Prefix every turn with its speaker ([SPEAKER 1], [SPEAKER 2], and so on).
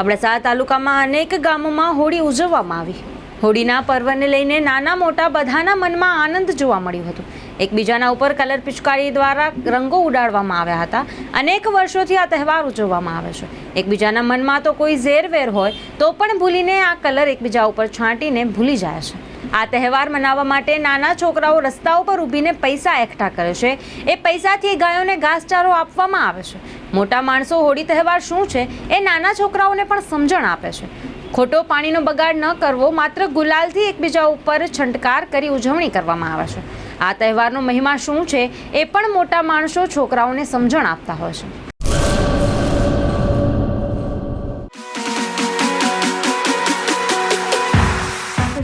[SPEAKER 1] અબડાસા તાલુકામાં અનેક ગામોમાં હોળી ઉજવવામાં આવી. હોળીના પર્વને લઈને નાના મોટા બધાના મનમાં આનંદ જોવા મળ્યું હતું. એકબીજાના ઉપર કલર પિચકારી દ્વારા રંગો ઉડાડવામાં આવ્યા હતા. અનેક વર્ષોથી આ તહેવાર ઉજવવામાં આવે છે. એકબીજાના મનમાં તો કોઈ ઝેરવેર હોય, તો પણ ભૂલીને આ કલર એકબીજા ઉપર છાંટીને ભૂલી જાય છે. આ તહેવાર મનાવવા માટે નાના છોકરાઓ રસ્તા ઉપર ઊભીને પૈસા એકઠા કરે છે. એ પૈસાથી ગાયોને ઘાસચારો આપવામાં આવે છે. મોટા માણસો હોળી તહેવાર શું છે એ નાના છોકરાઓને પણ સમજણ આપે છે. ખોટો પાણીનો બગાડ ન કરવો, માત્ર ગુલાલથી એકબીજા ઉપર છંટકાર કરી ઉજવણી કરવામાં આવે છે. આ તહેવારનો મહિમા શું છે એ પણ મોટા માણસો છોકરાઓને સમજણ આપતા હોય છે.